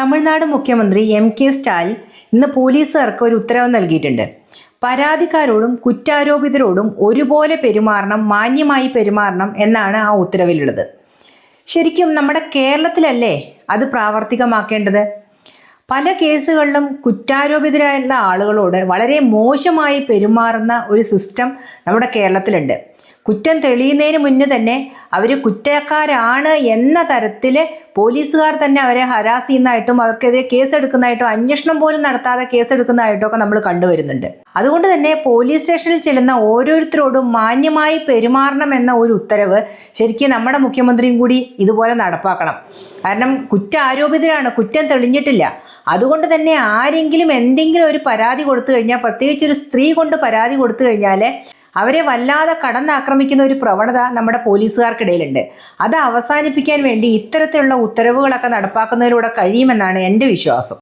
തമിഴ്നാട് മുഖ്യമന്ത്രി M K Stalin ഇന്ന് പോലീസുകാർക്ക് ഒരു ഉത്തരവ് നൽകിയിട്ടുണ്ട്. പരാതിക്കാരോടും കുറ്റാരോപിതരോടും ഒരുപോലെ പെരുമാറണം മാന്യമായി പെരുമാറണം എന്നാണ് ആ ഉത്തരവിലുള്ളത്. ശരിക്കും നമ്മുടെ കേരളത്തിലല്ലേ അത് പ്രാവർത്തികമാക്കേണ്ടത്? പല കേസുകളിലും കുറ്റാരോപിതരായുള്ള ആളുകളോട് വളരെ മോശമായി പെരുമാറുന്ന ഒരു സിസ്റ്റം നമ്മുടെ കേരളത്തിലുണ്ട്. കുറ്റം തെളിയുന്നതിന് മുന്നേ തന്നെ അവർ കുറ്റക്കാരാണ് എന്ന തരത്തിൽ പോലീസുകാർ തന്നെ അവരെ ഹരാസ് ചെയ്യുന്നതായിട്ടും അവർക്കെതിരെ കേസെടുക്കുന്നതായിട്ടും അന്വേഷണം പോലും നടത്താതെ കേസെടുക്കുന്നതായിട്ടും ഒക്കെ നമ്മൾ കണ്ടുവരുന്നുണ്ട്. അതുകൊണ്ട് തന്നെ പോലീസ് സ്റ്റേഷനിൽ ചെല്ലുന്ന ഓരോരുത്തരോടും മാന്യമായി പെരുമാറണം എന്ന ഒരു ഉത്തരവ് ശരിക്കും നമ്മുടെ മുഖ്യമന്ത്രിയും കൂടി ഇതുപോലെ നടപ്പാക്കണം. കാരണം കുറ്റാരോപിതരാണ് കുറ്റം തെളിഞ്ഞിട്ടില്ല. അതുകൊണ്ട് തന്നെ ആരെങ്കിലും എന്തെങ്കിലും ഒരു പരാതി കൊടുത്തു കഴിഞ്ഞാൽ പ്രത്യേകിച്ച് ഒരു സ്ത്രീ കൊണ്ട് പരാതി കൊടുത്തു കഴിഞ്ഞാൽ അവരെ വല്ലാതെ കടന്നാക്രമിക്കുന്ന ഒരു പ്രവണത നമ്മുടെ പോലീസുകാർക്കിടയിലുണ്ട് അത് അവസാനിപ്പിക്കാൻ വേണ്ടി ഇത്തരത്തിലുള്ള ഉത്തരവുകളൊക്കെ നടപ്പാക്കുന്നതിലൂടെ കഴിയുമെന്നാണ് എന്റെ വിശ്വാസം.